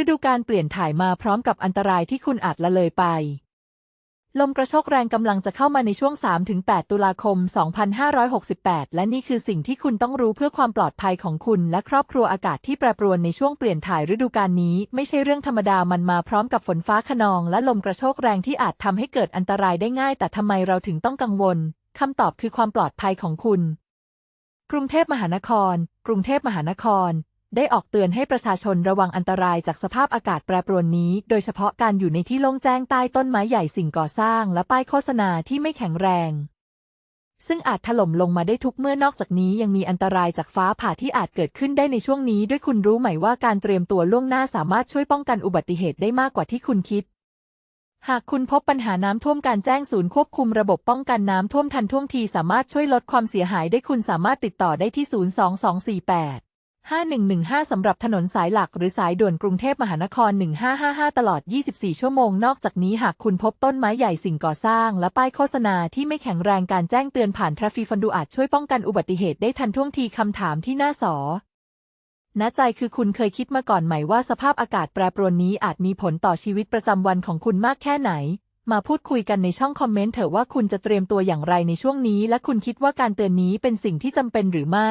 ฤดูการเปลี่ยนถ่ายมาพร้อมกับอันตรายที่คุณอาจละเลยไป ลมกระโชกแรงกำลังจะเข้ามาในช่วง 3-8 ตุลาคม 2568 และนี่คือสิ่งที่คุณต้องรู้เพื่อความปลอดภัยของคุณ และครอบครัวอากาศที่แปรปรวนในช่วงเปลี่ยนถ่ายฤดูกาลนี้ ไม่ใช่เรื่องธรรมดามันมาพร้อมกับฝนฟ้าขนอง และลมกระโชกแรงที่อาจทำให้เกิดอันตรายได้ง่าย แต่ทำไมเราถึงต้องกังวลคำตอบคือความปลอดภัยของคุณ กรุงเทพมหานคร กรุงเทพมหานคร ได้ออกเตือนให้ประชาชนระวังอันตรายจากสภาพอากาศแปรปรวนนี้ โดยเฉพาะการอยู่ในที่โล่งแจ้งใต้ต้นไม้ใหญ่สิ่งก่อสร้างและป้ายโฆษณาที่ไม่แข็งแรง ซึ่งอาจถล่มลงมาได้ทุกเมื่อนอกจากนี้ยังมีอันตรายจากฟ้าผ่าที่อาจเกิดขึ้นได้ในช่วงนี้ ด้วยคุณรู้ไหมว่าการเตรียมตัวล่วงหน้าสามารถช่วยป้องกันอุบัติเหตุได้มากกว่าที่คุณคิดหากคุณพบปัญหาน้ำท่วมการแจ้งศูนย์ควบคุมระบบป้องกันน้ำท่วมทันท่วงทีสามารถช่วยลดความเสียหายได้คุณสามารถติดต่อได้ที่ 02248 5115 สำหรับถนนสายหลักหรือสายด่วนกรุงเทพมหานคร 1555 ตลอด 24 ชั่วโมง นอกจากนี้หากคุณพบต้นไม้ใหญ่สิ่งก่อสร้าง และป้ายโฆษณาที่ไม่แข็งแรงการแจ้งเตือนผ่านทราฟีฟันดูอาจช่วยป้องกันอุบัติเหตุได้ทันท่วงทีคำถามที่น่าสอณใจคือคุณเคยคิดมาก่อนไหมว่าสภาพอากาศแปรปรวนนี้อาจมีผลต่อชีวิตประจำวันของคุณมากแค่ไหน มาพูดคุยกันในช่องคอมเมนต์เถอะว่าคุณจะเตรียมตัวอย่างไรในช่วงนี้ และคุณคิดว่าการเตือนนี้เป็นสิ่งที่จำเป็นหรือไม่